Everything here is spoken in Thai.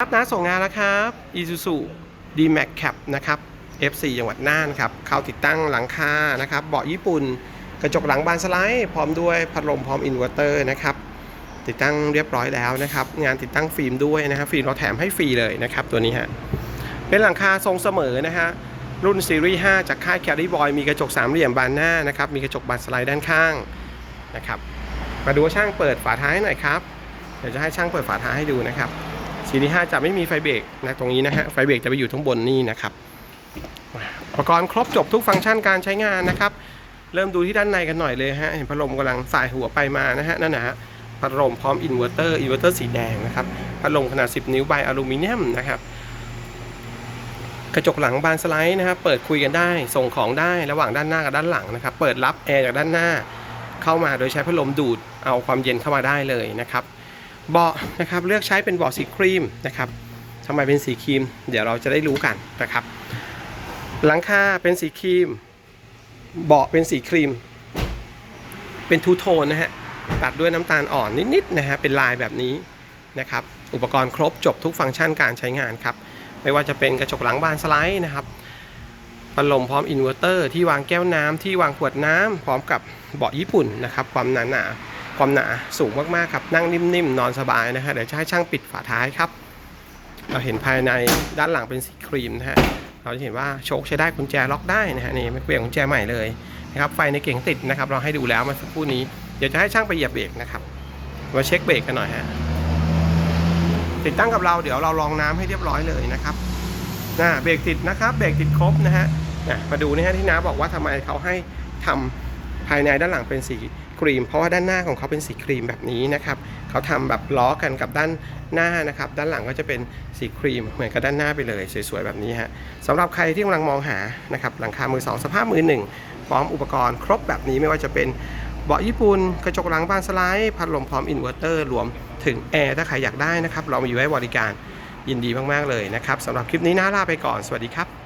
ครับนะส่งงานแล้วครับ Isuzu D-Max Cap นะครับ F4 จังหวัดน่านครับ เข้าติดตั้งหลังคานะครับ เบาะญี่ปุ่น กระจกหลังบานสไลด์ พร้อมด้วยพัดลมพร้อมอินเวอร์เตอร์นะครับ ติดตั้งเรียบร้อยแล้วนะครับ งานติดตั้งฟิล์มด้วยนะครับฟิล์มเราแถมให้ฟรีเลยนะครับ ตัวนี้ฮะ เป็นหลังคาทรงเสมอนะฮะ รุ่นซีรีส์5จากค่าย Carry Boy มีกระจกสามเหลี่ยมบานหน้านะครับ มีกระจกบานสไลด์ด้านข้างนะครับ มาดูช่างเปิดฝาท้ายหน่อยครับ เดี๋ยวจะให้ช่างเปิดฝาท้ายให้ดูนะครับ ซีรีส์5จะไม่มีไฟเบรกนะตรงนี้นะฮะไฟเบรกจะไปอยู่ทั้งบนนี่นะครับอุปกรณ์ครบจบทุกฟังก์ชันการใช้งานนะครับ เริ่มดูที่ด้านในกันหน่อยเลยฮะเห็นพัดลมกำลังสายหัวไปมานะฮะนั่นนะฮะพัดลมพร้อมอินเวอร์เตอร์อินเวอร์เตอร์สีแดงนะครับพัดลมขนาด 10 นิ้วใบอลูมิเนียมนะครับกระจกหลังบานสไลด์นะครับเปิดคุยกันได้ส่งของได้ระหว่างด้านหน้ากับด้านหลังนะครับ เปิดรับแอร์จากด้านหน้าเข้ามาโดยใช้พัดลมดูดเอาความเย็นเข้ามาได้เลยนะครับ เบาะนะครับเลือกใช้เป็นเบาะสีครีมนะครับทำไมเป็นสีครีม เดี๋ยวเราจะได้รู้กันนะครับ หลังคาเป็นสีครีม เบาะเป็นสีครีม เป็นทูโทนนะฮะตัดด้วยน้ำตาลอ่อนนิดๆนะฮะเป็นลายแบบนี้นะครับ อุปกรณ์ครบจบทุกฟังก์ชันการใช้งานครับ ไม่ว่าจะเป็นกระจกหลังบานสไลด์นะครับพัดลมพร้อมอินเวอร์เตอร์ที่วางแก้วน้ำที่วางขวดน้ำพร้อมกับเบาะญี่ปุ่นนะครับ ความหนาหนาๆ ความหนาสูงมากๆครับ นั่งนิ่มๆ นอนสบายนะฮะเดี๋ยวจะให้ช่างปิดฝาท้ายครับ เราเห็นภายในด้านหลังเป็นสีครีมนะฮะเราจะเห็นว่าโชคใช้ได้กุญแจล็อกได้นะฮะนี่ไม่เปลี่ยนกุญแจใหม่เลยนะครับไฟในเก่งติดนะครับ เราให้ดูแล้วมาสักครู่นี้เดี๋ยวจะให้ช่างไปเหยียบเบรกนะครับมาเช็คเบรกกันหน่อยฮะติดตั้งกับเราเดี๋ยวเราลองน้ำให้เรียบร้อยเลยนะครับนะเบรกติดนะครับเบรกติดครบนะฮะมาดูนะฮะที่น้าบอกว่าทำไมเขาให้ทำ ภายในด้านหลังเป็นสีครีม เพราะว่าด้านหน้าของเขาเป็นสีครีมแบบนี้นะครับเขาทำแบบล้อกันกับด้านหน้านะครับ ด้านหลังก็จะเป็นสีครีมเหมือนกับด้านหน้าไปเลย สวยๆแบบนี้ฮะสำหรับใครที่กำลังมองหานะครับหลังคามือสองสภาพมือหนึ่งพร้อมอุปกรณ์ครบแบบนี้ไม่ว่าจะเป็นเบาะญี่ปุ่นกระจกหลังบานสไลด์พัดลมพร้อมอินเวอร์เตอร์รวมถึงแอร์ถ้าใครอยากได้นะครับ เรามีไว้บริการยินดีมากๆเลยนะครับสำหรับคลิปนี้น่าลาไปก่อนสวัสดีครับ